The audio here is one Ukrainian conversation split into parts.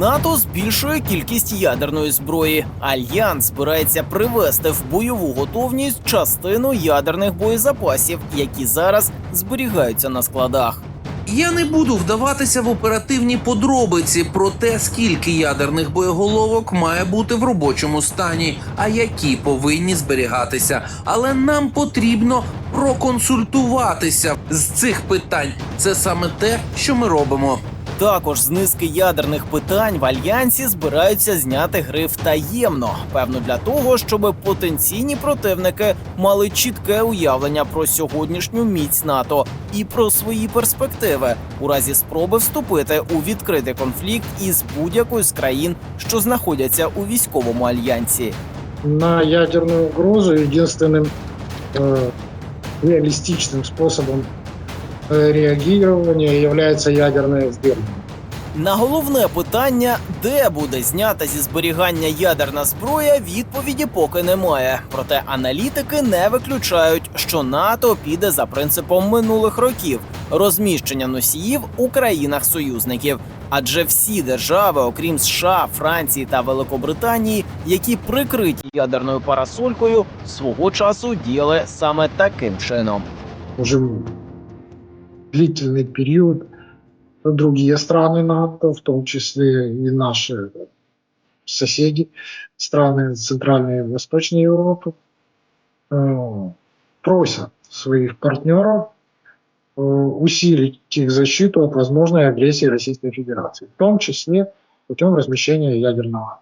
НАТО збільшує кількість ядерної зброї. Альянс збирається привести в бойову готовність частину ядерних боєзапасів, які зараз зберігаються на складах. Я не буду вдаватися в оперативні подробиці про те, скільки ядерних боєголовок має бути в робочому стані, а які повинні зберігатися. Але нам потрібно проконсультуватися з цих питань. Це саме те, що ми робимо. Також з низки ядерних питань в альянсі збираються зняти гриф таємно, певно, для того, щоб потенційні противники мали чітке уявлення про сьогоднішню міць НАТО і про свої перспективи у разі спроби вступити у відкритий конфлікт із будь-якою з країн, що знаходяться у військовому альянсі. на ядерную угрозу единственным э, реалистичным способом э, реагирования является ядерное сдерживание. На головне питання, де буде знята зі зберігання ядерна зброя, відповіді поки немає. Проте аналітики не виключають, що НАТО піде за принципом минулих років розміщення носіїв у країнах-союзників. Адже всі держави, окрім США, Франції та Великобританії, які прикриті ядерною парасолькою, свого часу діяли саме таким чином. Уже длительный период другие страны НАТО, в том числе и наши соседи, страны Центральной и Восточной Европы, э, просят своих партнеров э, усилить их защиту от возможной агрессии Российской Федерации, в том числе путем размещения ядерного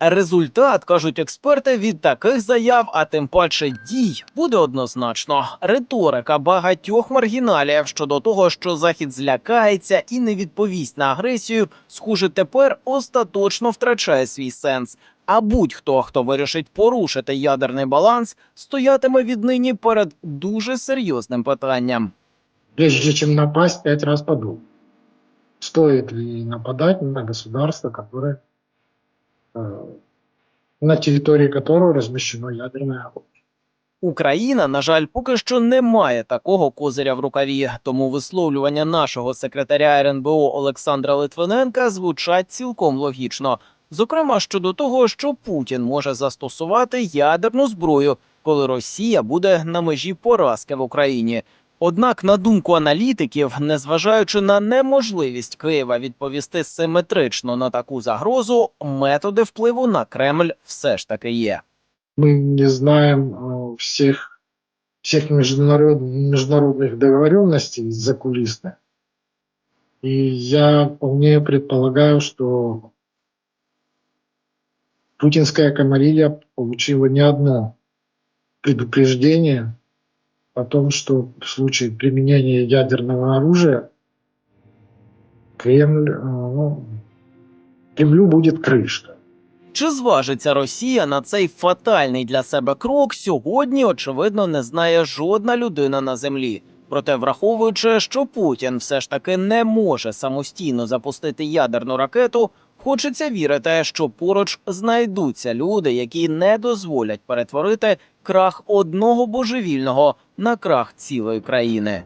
Результат, кажуть експерти, від таких заяв, а тим паче дій, буде однозначно. Риторика багатьох маргіналів щодо того, що захід злякається і не відповість на агресію, схоже, тепер остаточно втрачає свій сенс. А будь-хто, хто вирішить порушити ядерний баланс, стоятиме віднині перед дуже серйозним питанням. прежде чем напасть, пять раз подумай, стоит ли нападать на государство, которое э, на территории которого размещено ядерное оружие. Україна, на жаль, поки що не має такого козиря в рукаві. Тому висловлювання нашого секретаря РНБО Олександра Литвиненка звучать цілком логічно. Зокрема, щодо того, що Путін може застосувати ядерну зброю, коли Росія буде на межі поразки в Україні. Однак, на думку аналітиків, незважаючи на неможливість Києва відповісти симетрично на таку загрозу, методи впливу на Кремль все ж таки є. Мы не знаем э, всех, всех международ, международных договоренностей закулисных. И я вполне предполагаю, что путинская комарилья получила не одно предупреждение о том, что в случае применения ядерного оружия Кремль, э, ну, Кремлю будет крышка. Чи зважиться Росія на цей фатальний для себе крок, сьогодні, очевидно, не знає жодна людина на землі. Проте, враховуючи, що Путін все ж таки не може самостійно запустити ядерну ракету, хочеться вірити, що поруч знайдуться люди, які не дозволять перетворити крах одного божевільного на крах цілої країни.